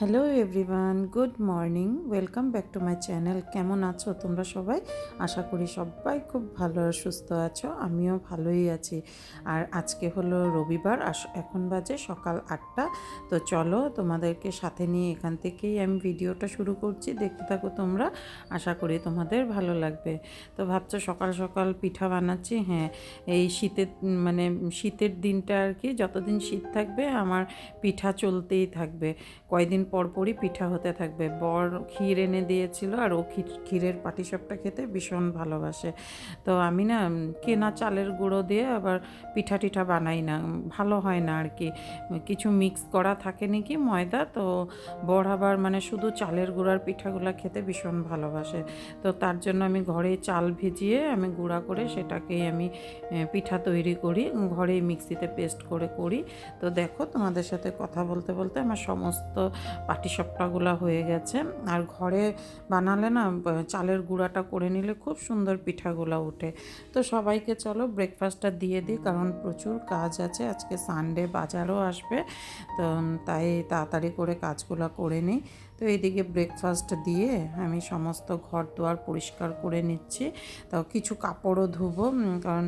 Hello everyone good morning welcome back to my channel কেমন আছো তোমরা সবাই? আশা করি সবাই খুব ভালো আর সুস্থ আছো, আমিও ভালোই আছি। আর আজকে হলো রবিবার এখন বাজে সকাল আটটা। তো চলো তোমাদেরকে সাথে নিয়ে এখান থেকেই আমি ভিডিওটা শুরু করছি। দেখতে থাকো তোমরা, আশা করি তোমাদের ভালো লাগবে। তো ভাবছ সকাল সকাল পিঠা বানাচ্ছি? হ্যাঁ এই শীতের মানে শীতের দিনটা আর কি, যতদিন শীত থাকবে আমার পিঠা চলতেই থাকবে। কয়দিন পর পরই পিঠা হতে থাকবে। বর ক্ষীর এনে দিয়েছিল আর ও ক্ষীর, ক্ষীরের পাটিসাপটা খেতে ভীষণ ভালোবাসে। তো আমি না কেনা চালের গুঁড়ো দিয়ে আবার পিঠা টিঠা বানাই না ভালো হয় না আর কি। কিছু মিক্স করা থাকে নাকি ময়দা, তো বর আবার মানে শুধু চালের গুঁড়ার পিঠাগুলো খেতে ভীষণ ভালোবাসে। তো তার জন্য আমি ঘরে চাল ভিজিয়ে আমি গুঁড়া করে সেটাকেই আমি পিঠা তৈরি করি, ঘরেই মিক্সিতে পেস্ট করে করি। তো দেখো তোমাদের সাথে কথা বলতে বলতে আমার সমস্ত পাটিসাপটাগুলো হয়ে গেছে। আর ঘরে বানালে না চালের গুঁড়াটা করে নিলে খুব সুন্দর পিঠাগুলো ওঠে। তো সবাইকে চলো ব্রেকফাস্টটা দিয়ে দিই, কারণ প্রচুর কাজ আছে। আজকে সানডে বাজারও আসবে, তো তাই তাড়াতাড়ি করে কাজগুলো করে নিই। তো এইদিকে ব্রেকফাস্ট দিয়ে আমি সমস্ত ঘর দুয়ার পরিষ্কার করে নিচ্ছি। তাও কিছু কাপড়ও ধুবো কারণ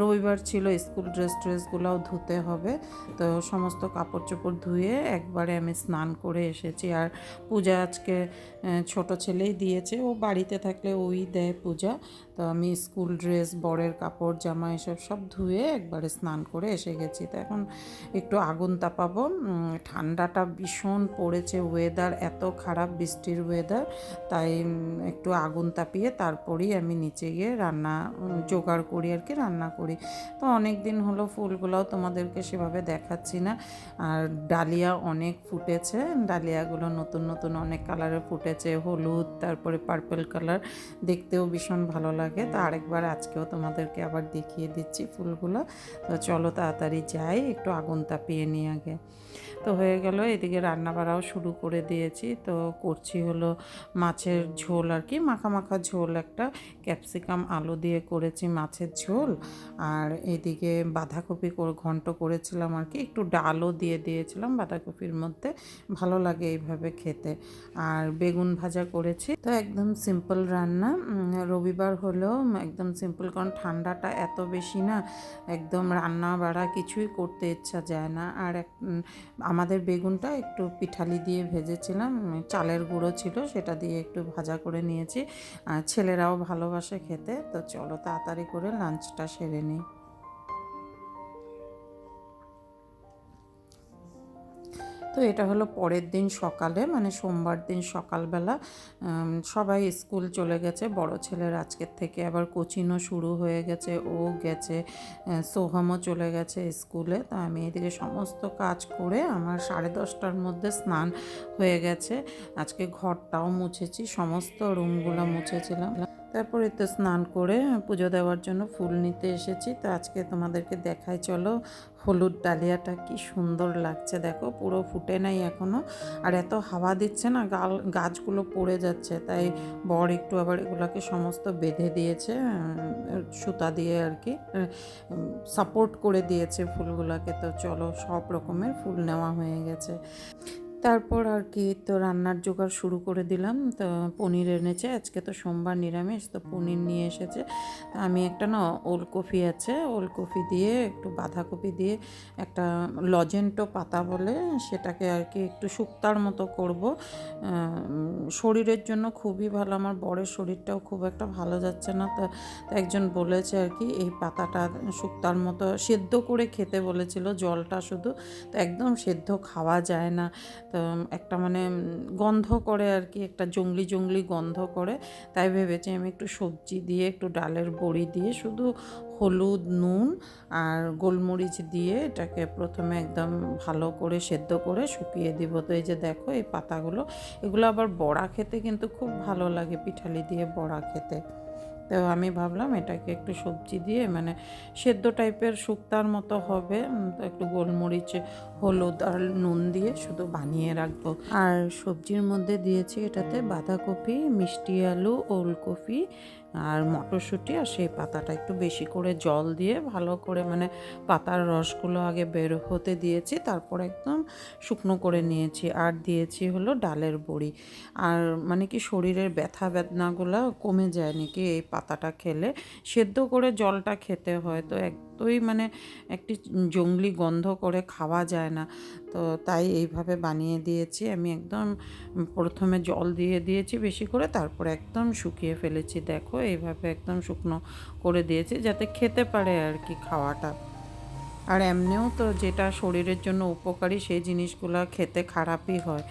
রবিবার ছিল স্কুল ড্রেস ট্রেসগুলোও ধুতে হবে। তো সমস্ত কাপড় চোপড় ধুয়ে একবারে আমি স্নান করে এসেছি। আর পূজা আজকে ছোট ছেলেই দিয়েছে। ও বাড়িতে থাকলে ওই দেয় পূজা। তো আমি স্কুল ড্রেস, বরের কাপড়, জামা এসব সব ধুয়ে একবারে স্নান করে এসে গেছি। তো এখন একটু আগুন তাপাবো ঠান্ডাটা ভীষণ পড়েছে ওয়েদার এত খারাপ, বৃষ্টির ওয়েদার তাই একটু আগুন তাপিয়ে তারপরেই আমি নিচে গিয়ে রান্না জোগাড় করি আর কি, রান্না করি। তো অনেক দিন হলো ফুলগুলোও তোমাদেরকে সেভাবে দেখাচ্ছি না। আর ডালিয়া অনেক ফুটেছে। ডালিয়াগুলো নতুন নতুন অনেক কালারে ফুটেছে। হলুদ, তারপরে পার্পল কালার দেখতেও ভীষণ ভালো লাগে তো আরেকবার আজকেও তোমাদেরকে আবার দেখিয়ে দিচ্ছি ফুলগুলো। তো চলো তাড়াতাড়ি যাই, একটু আগুন তাপিয়ে নিয়ে আগে। তো হয়ে গেল, এদিকে রান্না বাড়াও শুরু করে দিয়েছি। তো করছি হলো মাছের ঝোল আর কি, মাখা মাখা ঝোল একটা। ক্যাপসিকাম, আলু দিয়ে করেছি মাছের ঝোল। আর এদিকে বাঁধাকপি ঘন্ট করেছিলাম আর কি, একটু ডালও দিয়ে দিয়েছিলাম বাঁধাকপির মধ্যে, ভালো লাগে এইভাবে খেতে। আর বেগুন ভাজা করেছি, তো একদম সিম্পল রান্না। রবিবার হলেও একদম সিম্পল, কারণ ঠান্ডাটা এত বেশি না, একদম রান্না বাড়া কিছুই করতে ইচ্ছা যায় না। আর এক আমাদের বেগুনটা একটু পিঠালি দিয়ে ভেজেছিলাম চালের গুঁড়ো ছিল, সেটা দিয়ে একটু ভাজা করে নিয়েছি। ছেলেরাও ভালোবাসে খেতে, তো চলো তাড়াতাড়ি করে লাঞ্চটা সেরে নিই। তো এটা হলো পরের দিন সকালে মানে সোমবার দিন সকালবেলা সবাই স্কুল চলে গেছে। বড় ছেলের আজকের থেকে আবার কোচিংও শুরু হয়ে গেছে। ও গেছে সোহামও চলে গেছে স্কুলে। তো আমি এদিকে সমস্ত কাজ করে আমার সাড়ে দশটার মধ্যে স্নান হয়ে গেছে। আজকে ঘরটাও মুছেছি, সমস্ত রুমগুলো মুছেছিলাম। তারপরে তো স্নান করে পুজো দেওয়ার জন্য ফুল নিতে এসেছি। তো আজকে তোমাদেরকে দেখাই, চলো হলুদ ডালিয়াটা কি সুন্দর লাগছে। দেখো, পুরো ফুটে নাই এখনও। আর এত হাওয়া দিচ্ছে না, গাল গাছগুলো পড়ে যাচ্ছে। তাই বর একটু আবার এগুলোকে সমস্ত বেঁধে দিয়েছে সুতা দিয়ে আর কি সাপোর্ট করে দিয়েছে ফুলগুলোকে। তো চলো, সব রকমের ফুল নেওয়া হয়ে গেছে। তারপর আর কি তো রান্নার জোগাড় শুরু করে দিলাম। তো পনির এনেছে, আজকে তো সোমবার নিরামিষ, তো পনির নিয়ে এসেছে। আমি একটা না ওলকপি আছে, ওলকপি দিয়ে, একটু বাঁধাকপি দিয়ে একটা লজেন্টো পাতা বলে সেটাকে আর কি একটু শুক্তার মতো করব। শরীরের জন্য খুবই ভালো, আমার বরের শরীরটাও খুব একটা ভালো যাচ্ছে না। তো একজন বলেছে আর কি, এই পাতাটা শুক্তার মতো সেদ্ধ করে খেতে বলেছিল, জলটা শুধু, তো একদম সেদ্ধ খাওয়া যায় না। তো একটা মানে গন্ধ করে আর কি, একটা জঙ্গলি জঙ্গলি গন্ধ করে। তাই ভেবেছি আমি একটু সবজি দিয়ে, একটু ডালের বড়ি দিয়ে, শুধু হলুদ, নুন আর গোলমরিচ দিয়ে এটাকে প্রথমে একদম ভালো করে সেদ্ধ করে শুকিয়ে দিব। তো এই যে দেখো, এই পাতাগুলো, এগুলো আবার বড়া খেতে কিন্তু খুব ভালো লাগে, পিঠালি দিয়ে বড়া খেতে। তো আমি ভাবলাম এটাকে একটু সবজি দিয়ে মানে সেদ্ধ টাইপের শুক্তার মতো হবে। একটু গোলমরিচ, হলুদ আর নুন দিয়ে শুধু বানিয়ে রাখব। আর সবজির মধ্যে দিয়েছি এটাতে বাঁধাকপি, মিষ্টি আলু, ওলকপি আর মটরশুঁটি আর সেই পাতাটা একটু বেশি করে জল দিয়ে ভালো করে মানে পাতার রসগুলো আগে বের হতে দিয়েছি, তারপর একদম শুকনো করে নিয়েছি। আর দিয়েছি হলো ডালের বড়ি। আর মানে কি শরীরের ব্যথা বেদনাগুলো কমে যায় নাকি এই পাতাটা খেলে সেদ্ধ করে জলটা খেতে হয়। তো একদমই মানে একটি জঙ্গলি গন্ধ করে খাওয়া যায় না। তো তাই এইভাবে বানিয়ে দিয়েছি। আমি একদম প্রথমে জল দিয়ে দিয়েছি বেশি করে, তারপর একদম শুকিয়ে ফেলেছি। দেখো এইভাবে একদম শুকনো করে দিয়েছি যাতে খেতে পারে আর কি খাওয়াটা। আর এমনিও তো যেটা শরীরের জন্য উপকারী সেই জিনিসগুলো খেতে খারাপই হয়।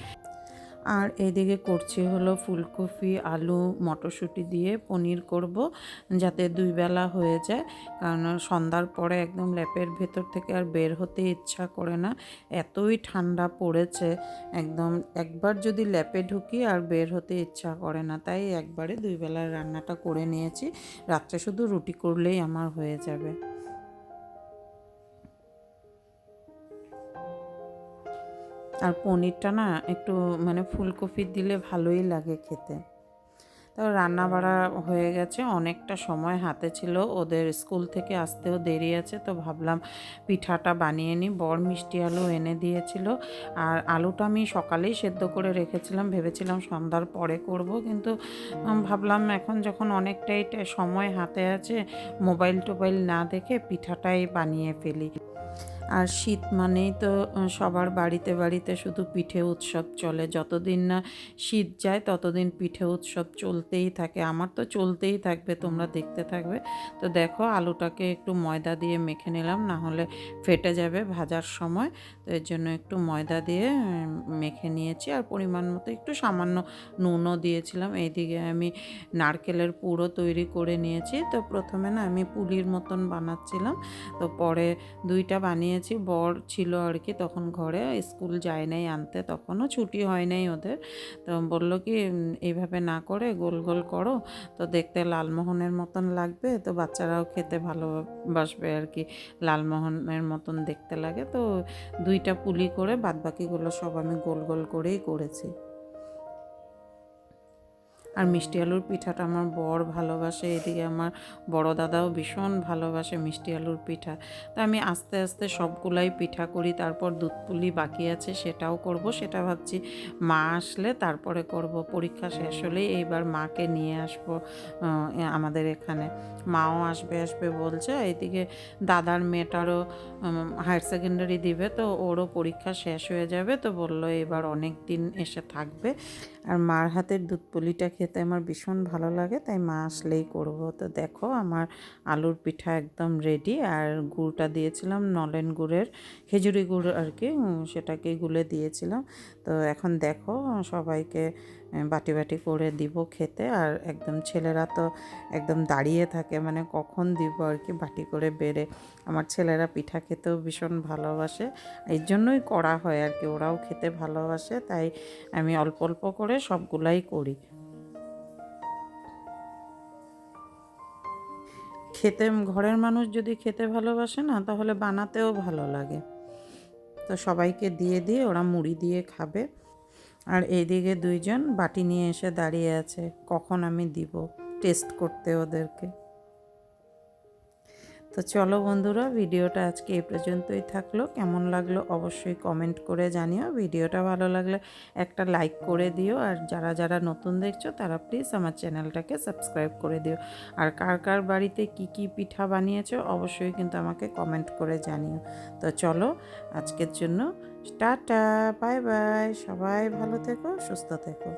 আর এদিকে করছি হলো ফুলকপি, আলু, মটরশুঁটি দিয়ে পনির করব যাতে দুই বেলা হয়ে যায়। কারণ সন্ধ্যার পরে একদম ল্যাপের ভেতর থেকে আর বের হতে ইচ্ছা করে না। এতই ঠান্ডা পড়েছে, একদম একবার যদি ল্যাপে ঢুকি আর বের হতে ইচ্ছা করে না। তাই একবারে দুই বেলার রান্নাটা করে নিয়েছি। রাত্রে শুধু রুটি করলেই আমার হয়ে যাবে। আর পনিরটা না একটু মানে ফুলকপি দিলে ভালোই লাগে খেতে। তো রান্না বাড়া হয়ে গেছে, অনেকটা সময় হাতে ছিল, ওদের স্কুল থেকে আসতেও দেরি আছে, তো ভাবলাম পিঠাটা বানিয়ে নিই। বর মিষ্টি আলু এনে দিয়েছিল, আর আলুটা আমি সকালেই সেদ্ধ করে রেখেছিলাম, ভেবেছিলাম সন্ধ্যার পরে করব, কিন্তু ভাবলাম এখন যখন অনেকটাই সময় হাতে আছে, মোবাইল টোবাইল না দেখে পিঠাটাই বানিয়ে ফেলি। আর শীত মানেই তো সবার বাড়িতে বাড়িতে শুধু পিঠে উৎসব চলে। যতদিন না শীত যায়, ততদিন পিঠে উৎসব চলতেই থাকে। আমার তো চলতেই থাকবে, তোমরা দেখতে থাকবে। তো দেখো, আলুটাকে একটু ময়দা দিয়ে মেখে নিলাম, না হলে ফেটে যাবে ভাজার সময়। তো এর জন্য একটু ময়দা দিয়ে মেখে নিয়েছি। আর পরিমাণ মতো একটু সামান্য নুনও দিয়েছিলাম। এইদিকে আমি নারকেলের পুরো তৈরি করে নিয়েছি। তো প্রথমে না আমি পুলির মতন বানাচ্ছিলাম। তো পরে দুইটা বানিয়েছি বর ছিল আর কি তখন ঘরে, স্কুল যায় নাই আনতে তখনও, ছুটি হয় নাই ওদের। তো বলল কি এইভাবে না করে গোল গোল করো, তো দেখতে লালমোহনের মতন লাগবে, তো বাচ্চারাও খেতে ভালোবাসবে আর কি। লালমোহনের মতন দেখতে লাগে। তো দুইটা পুলি করে বাদবাকিগুলো সব আমি গোল গোল করেই করেছি। আর মিষ্টি আলুর পিঠাটা আমার বর ভালোবাসে, এদিকে আমার বড় দাদাও ভীষণ ভালোবাসে মিষ্টি আলুর পিঠা। তো আমি আস্তে আস্তে সবগুলাই পিঠা করি, তারপর দুধ পুলি বাকি আছে সেটাও করব, সেটা ভাবছি মা আসলে তারপরে করব, পরীক্ষা শেষ হলেই এইবার মাকে নিয়ে আসব আমাদের এখানে। মাও আসবে আসবে বলছে, এইদিকে দাদার মেয়েটারও হায়ার সেকেন্ডারি দিবে, তো ওরও পরীক্ষা শেষ হয়ে যাবে, তো বলল এবার অনেক দিন এসে থাকবে। আর মার হাতের দুধ পুলিটা খেতে আমার ভীষণ ভালো লাগে, তাই মা আসলেই করব। তো দেখো আমার আলুর পিঠা একদম রেডি আর গুড়টা দিয়েছিলাম নলেন গুড়ের, খেজুরি গুড় আর কি সেটাকে গুলে দিয়েছিলাম। তো এখন দেখো সবাইকে বাটি বাটি করে দিব খেতে আর একদম ছেলেরা তো একদম দাঁড়িয়ে থাকে মানে কখন দিব আর কি বাটি করে বেড়ে। আমার ছেলেরা পিঠা খেতেও ভীষণ ভালোবাসে এই জন্যই করা হয় আর কি, ওরাও খেতে ভালোবাসে, তাই আমি অল্প অল্প করে সবগুলাই করি। খেতে, ঘরের মানুষ যদি খেতে ভালোবাসে না, তাহলে বানাতেও ভালো লাগে। তো সবাইকে দিয়ে দিয়ে ওরা মুড়ি দিয়ে খাবে। আর এইদিকে দুইজন বাটি নিয়ে এসে দাঁড়িয়ে আছে। কখন আমি দিব? টেস্ট করতে ওদেরকে। তো চলো বন্ধুরা, ভিডিওটা আজকে এই পর্যন্তই থাকল। কেমন লাগল অবশ্যই কমেন্ট করে জানিও। ভিডিওটা ভালো লাগলে একটা লাইক করে দিও। আর যারা যারা নতুন দেখছ, তারা প্লিজ আমার চ্যানেলটাকে সাবস্ক্রাইব করে দিও। আর কার কার বাড়িতে কি কি পিঠা বানিয়েছো, অবশ্যই কিন্তু আমাকে কমেন্ট করে জানিও। তো চলো, আজকের জন্য টাটা বাই বাই সবাই ভালো থেকো, সুস্থ থেকো।